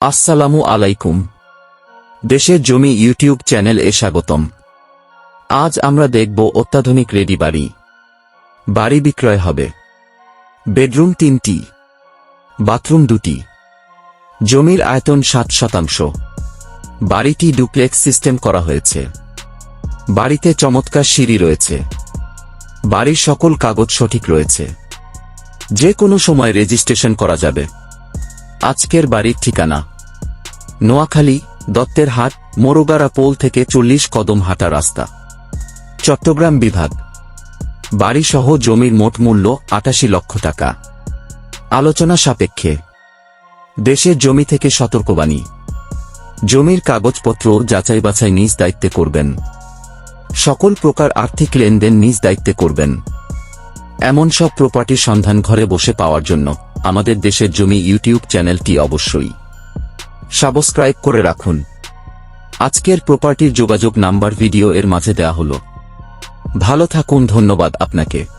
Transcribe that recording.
আসসালামু আলাইকুম। দেশের জমি ইউটিউব চ্যানেল এ স্বাগতম। আজ আমরা দেখব অত্যাধুনিক রেডি বাড়ি। বাড়ি বিক্রয় হবে। বেডরুম তিনটি, বাথরুম দুটি, জমির আয়তন সাত শতাংশ। বাড়িটি ডুপ্লেক্স সিস্টেম করা হয়েছে। বাড়িতে চমৎকার সিঁড়ি রয়েছে। বাড়ির সকল কাগজ সঠিক রয়েছে। যে কোনো সময় রেজিস্ট্রেশন করা যাবে। আজকের বাড়ির ঠিকানা নোয়াখালী, দত্তের হাট মোরগারা পোল থেকে চল্লিশ কদম হাঁটা রাস্তা। চট্টগ্রাম বিভাগ। বাড়িসহ জমির মোট মূল্য আটাশি লক্ষ টাকা। আলোচনা সাপেক্ষে। দেশের জমি থেকে সতর্কবাণী। জমির কাগজপত্র যাচাই বাছাই নিজ দায়িত্বে করবেন। সকল প্রকার আর্থিক লেনদেন নিজ দায়িত্বে করবেন। এমন সব প্রপার্টির সন্ধান ঘরে বসে পাওয়ার জন্য আমাদের দেশের জমি ইউটিউব চ্যানেলটি অবশ্যই। সাবস্ক্রাইব করে রাখুন। আজকের প্রপার্টির যোগাযোগ নাম্বার ভিডিও এর মাঝে দেয়া হলো। ভালো থাকুন, ধন্যবাদ আপনাকে।